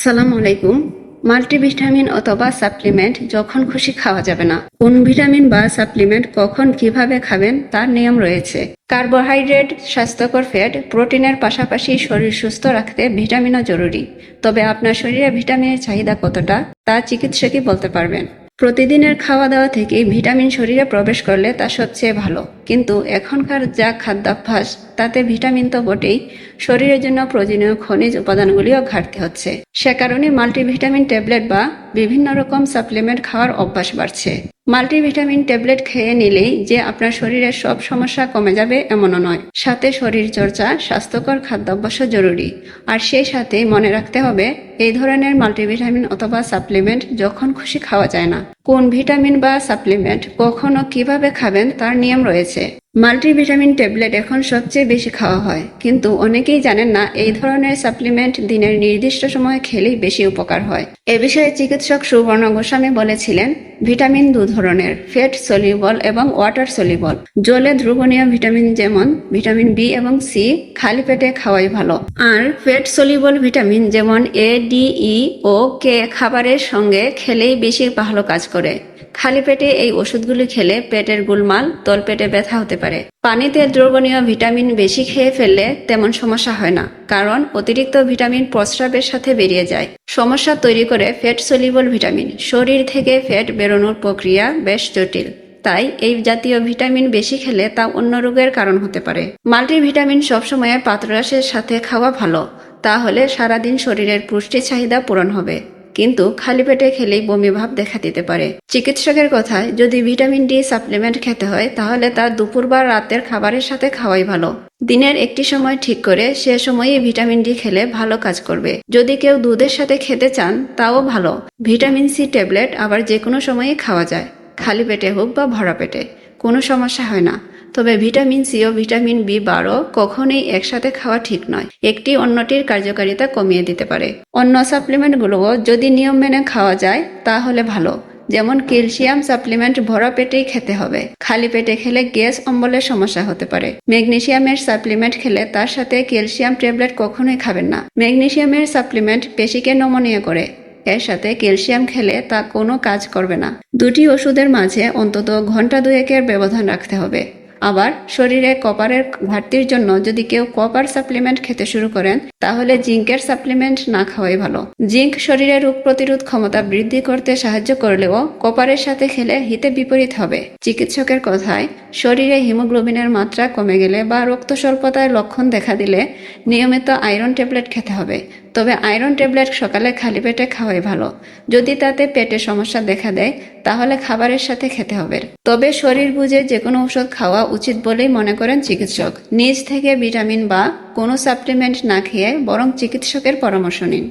আসসালামু আলাইকুম। মাল্টিভিটামিন অথবা সাপ্লিমেন্ট যখন খুশি খাওয়া যাবে না। কোন ভিটামিন বা সাপ্লিমেন্ট কখন কীভাবে খাবেন তার নিয়ম রয়েছে। কার্বোহাইড্রেট, স্বাস্থ্যকর ফ্যাট, প্রোটিনের পাশাপাশি শরীর সুস্থ রাখতে ভিটামিনও জরুরি। তবে আপনার শরীরে ভিটামিনের চাহিদা কতটা, তা চিকিৎসকই বলতে পারবেন। প্রতিদিনের খাওয়া দাওয়া থেকে ভিটামিন শরীরে প্রবেশ করলে তা সবচেয়ে ভালো। কিন্তু এখনকার যা খাদ্যাভ্যাস, তাতে ভিটামিন তো বটেই। শরীরের জন্য প্রয়োজনীয় খনিজ উপাদানগুলিও ঘাটতি হচ্ছে। সে কারণে মাল্টিভিটামিন ট্যাবলেট বা বিভিন্ন রকম সাপ্লিমেন্ট খাওয়ার অভ্যাস বাড়ছে। মাল্টিভিটামিন ট্যাবলেট খেয়ে নিলেই যে আপনার শরীরের সব সমস্যা কমে যাবে এমনও নয়। সাথে শরীর চর্চা স্বাস্থ্যকর খাদ্যাভ্যাসও জরুরি। আর সেই সাথে মনে রাখতে হবে, এই ধরনের মাল্টিভিটামিন অথবা সাপ্লিমেন্ট যখন খুশি খাওয়া যায় না। কোন ভিটামিন বা সাপ্লিমেন্ট কখন ও কীভাবে খাবেন তার নিয়ম রয়েছে। মাল্টিভিটামিন ট্যাবলেট এখন সবচেয়ে বেশি খাওয়া হয়, কিন্তু অনেকেই জানেন না এই ধরনের সাপ্লিমেন্ট দিনের নির্দিষ্ট সময়ে খেলেই বেশি উপকার হয়। এ বিষয়ে চিকিৎসক সুবর্ণ গোস্বামী বলেছিলেন, ভিটামিন দু ধরনের, ফ্যাট সলিউবল এবং ওয়াটার সলিউবল জলে দ্রবণীয় ভিটামিন যেমন, ভিটামিন বি এবং সি খালি পেটে খাওয়াই ভালো। আর ফ্যাট সলিউবল ভিটামিন যেমন এ, ডি, ই ও কে খাবারের সঙ্গে খেলেই বেশি ভালো কাজ করে। খালি পেটে এই ওষুধগুলি খেলে পেটের গুলমাল তলপেটে ব্যথা হতে পারে। পানিতে দ্রবণীয় ভিটামিন বেশি খেয়ে ফেললে তেমন সমস্যা হয় না, কারণ অতিরিক্ত ভিটামিন প্রস্রাবের সাথে বেরিয়ে যায়। সমস্যা তৈরি করে ফ্যাট সলিবল ভিটামিন, শরীর থেকে ফ্যাট বেরোনোর প্রক্রিয়া বেশ জটিল। তাই এই জাতীয় ভিটামিন বেশি খেলে তা অন্য রোগের কারণ হতে পারে। মাল্টিভিটামিন সবসময় পাত্ররাসের সাথে খাওয়া ভালো, তাহলে সারাদিন শরীরের পুষ্টি চাহিদা পূরণ হবে। কিন্তু খালি পেটে খেলেই বমি ভাব দেখা দিতে পারে। চিকিৎসকের কথায়, যদি ভিটামিন ডি সাপ্লিমেন্ট খেতে হয়, তাহলে তা দুপুর বা রাতের খাবারের সাথে খাওয়াই ভালো। দিনের একটি সময় ঠিক করে সে সময়ে ভিটামিন ডি খেলে ভালো কাজ করবে। যদি কেউ দুধের সাথে খেতে চান, তাও ভালো। ভিটামিন সি ট্যাবলেট আবার যে কোনো সময়ে খাওয়া যায়। খালি পেটে হোক বা ভরা পেটে, কোনো সমস্যা হয় না। তবে ভিটামিন সি ও ভিটামিন বি বারো কখনোই একসাথে খাওয়া ঠিক নয়। একটি অন্যটির কার্যকারিতা কমিয়ে দিতে পারে। অন্য সাপ্লিমেন্টগুলোও যদি নিয়ম মেনে খাওয়া যায়, তাহলে ভালো। যেমন ক্যালসিয়াম সাপ্লিমেন্ট ভরা পেটেই খেতে হবে। খালি পেটে খেলে গ্যাস অম্বলের সমস্যা হতে পারে। ম্যাগনেশিয়ামের সাপ্লিমেন্ট খেলে তার সাথে ক্যালসিয়াম ট্যাবলেট কখনোই খাবেন না। ম্যাগনেশিয়ামের সাপ্লিমেন্ট পেশিকে নমনীয় করে। এর সাথে ক্যালসিয়াম খেলে তা কোনো কাজ করবে না। দুটি ওষুধের মাঝে অন্তত ঘণ্টা দুয়েকের ব্যবধান রাখতে হবে। আবার শরীরে কপারের ঘাটতির জন্য যদি কেউ কপার সাপ্লিমেন্ট খেতে শুরু করেন, তাহলে জিঙ্কের সাপ্লিমেন্ট না খাওয়াই ভালো। জিঙ্ক শরীরে রোগ প্রতিরোধ ক্ষমতা বৃদ্ধি করতে সাহায্য করলেও কপারের সাথে খেলে হিতে বিপরীত হবে। চিকিৎসকের কথায়, শরীরে হিমোগ্লোবিনের মাত্রা কমে গেলে বা রক্ত স্বল্পতার লক্ষণ দেখা দিলে নিয়মিত আয়রন ট্যাবলেট খেতে হবে। তবে আয়রন ট্যাবলেট সকালে খালি পেটে খাওয়াই ভালো। যদি তাতে পেটে সমস্যা দেখা দেয়, তাহলে খাবারের সাথে খেতে হবে। তবে শরীর বুঝে যে কোনো ওষুধ খাওয়া উচিত বলেই মনে করেন চিকিৎসক। নিজ থেকে ভিটামিন বা কোনো সাপ্লিমেন্ট না খেয়ে বরং চিকিৎসকের পরামর্শ নিন।